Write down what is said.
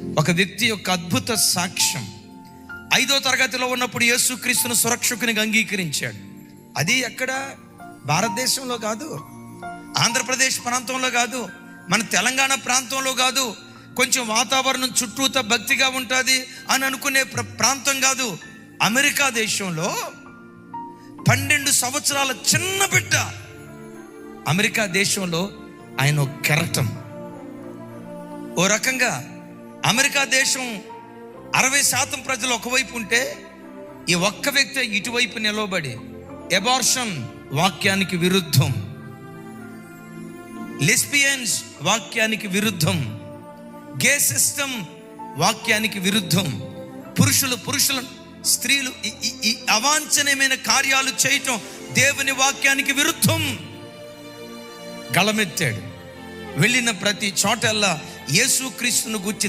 ఒక వ్యక్తి యొక్క అద్భుత సాక్ష్యం. ఐదో తరగతిలో ఉన్నప్పుడు యేసుక్రీస్తును సురక్షకునిగా అంగీకరించాడు. అది ఎక్కడ? భారతదేశంలో కాదు. ఆంధ్రప్రదేశ్ ప్రాంతంలో కాదు. మన తెలంగాణ ప్రాంతంలో కాదు. కొంచెం వాతావరణం చుట్టూత భక్తిగా ఉంటుంది అని అనుకునే ప్ర- ప్రాంతం కాదు. అమెరికా దేశంలో పన్నెండు సంవత్సరాల చిన్న బిడ్డ అమెరికా దేశంలో ఆయన కెరటం. ఓ రకంగా అమెరికా దేశం అరవై శాతం ప్రజలు ఒకవైపు ఉంటే ఈ ఒక్క వ్యక్తి ఇటువైపు నిలవబడి ఎబార్షన్ వాక్యానికి విరుద్ధం. లెస్బియన్స్ వాక్యానికి విరుద్ధం. గే సిస్టమ్ వాక్యానికి విరుద్ధం. పురుషులు పురుషులు స్త్రీలు ఈ- అవాంఛనీయమైన కార్యాలు చేయటం దేవుని వాక్యానికి విరుద్ధం. గళమెత్తాడు. వెళ్ళిన ప్రతి చోటల్లా యేసుక్రీస్తును గుర్చి